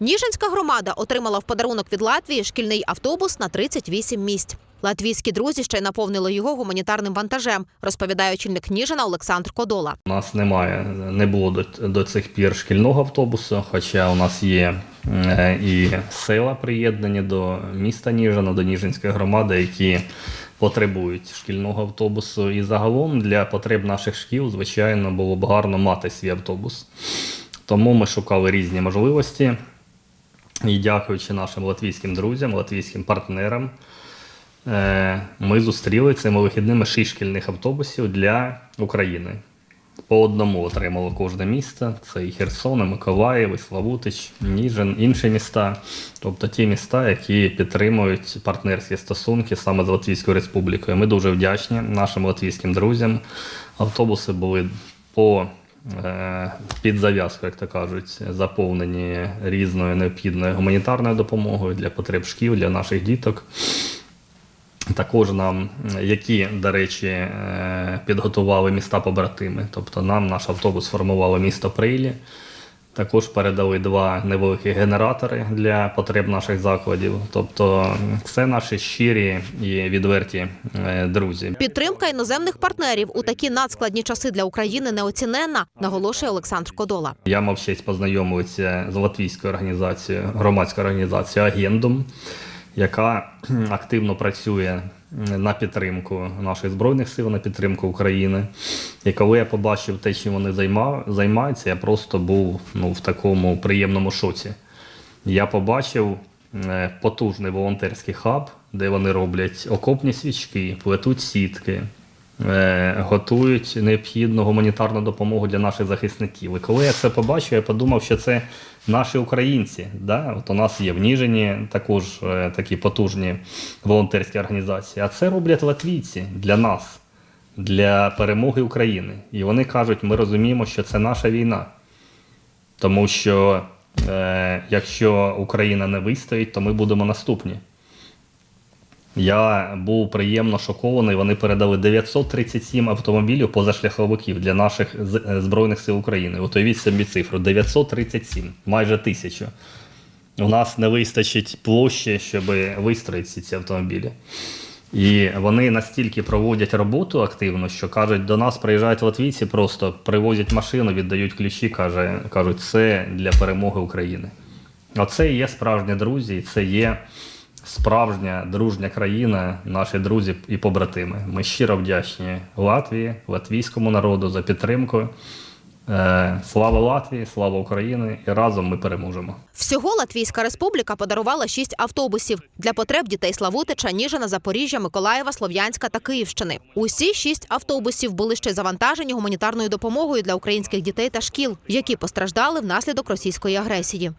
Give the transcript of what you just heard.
Ніжинська громада отримала в подарунок від Латвії шкільний автобус на 38 місць. Латвійські друзі ще й наповнили його гуманітарним вантажем, розповідає очільник Ніжина Олександр Кодола. У нас немає, не було до, до цих пір шкільного автобусу, хоча у нас є е, і села приєднані до міста Ніжина, до Ніжинської громади, які потребують шкільного автобусу. І загалом для потреб наших шкіл, звичайно, було б гарно мати свій автобус. Тому ми шукали різні можливості. І дякуючи нашим латвійським друзям, латвійським партнерам, е, ми зустріли цими вихідними шість шкільних автобусів для України. По одному отримало кожне місто. Це і Херсон, і Миколаїв, і Славутич, Ніжин, інші міста. Тобто ті міста, які підтримують партнерські стосунки саме з Латвійською Республікою. Ми дуже вдячні нашим латвійським друзям. Автобуси були по під зав'язку, як то кажуть, заповнені різною необхідною гуманітарною допомогою для потреб шкіл, для наших діток. Також нам, які, до речі, е, підготували міста побратими. Тобто нам наш автобус формувало місто Прилі. Також передали два невеликі генератори для потреб наших закладів. Тобто, це наші щирі і відверті е, друзі. Підтримка іноземних партнерів у такі надскладні часи для України неоціненна, наголошує Олександр Кодола. Я мав честь познайомитися з латвійською організацією, громадською організацією Агендум, яка активно працює на підтримку наших збройних сил, на підтримку України. І коли я побачив те, чим вони займа- займаються, я просто був ну, в такому приємному шоці. Я побачив е, потужний волонтерський хаб, де вони роблять окопні свічки, плетуть сітки, готують необхідну гуманітарну допомогу для наших захисників. І коли я це побачив, я подумав, що це наші українці. Да? От у нас є в Ніжині також е, такі потужні волонтерські організації, а це роблять латвійці для нас, для перемоги України. І вони кажуть, ми розуміємо, що це наша війна. Тому що е, якщо Україна не вистоїть, то ми будемо наступні. Я був приємно шокований. Вони передали 937 автомобілів позашляховиків для наших е, Збройних сил України. Уявіть собі цифру: 937, майже тисячу. У нас не вистачить площі, щоб вистроїти ці автомобілі. І вони настільки проводять роботу активно, що кажуть, до нас приїжджають латвійці, просто привозять машину, віддають ключі, каже, кажуть, це для перемоги України. Оце і є справжні друзі, це є справжня дружня країна, наші друзі і побратими. Ми щиро вдячні Латвії, латвійському народу за підтримку. Е, Слава Латвії, слава Україні! І разом ми переможемо. Всього Латвійська республіка подарувала шість автобусів для потреб дітей Славутича, Ніжина, Запоріжжя, Миколаєва, Слов'янська та Київщини. Усі шість автобусів були ще завантажені гуманітарною допомогою для українських дітей та шкіл, які постраждали внаслідок російської агресії.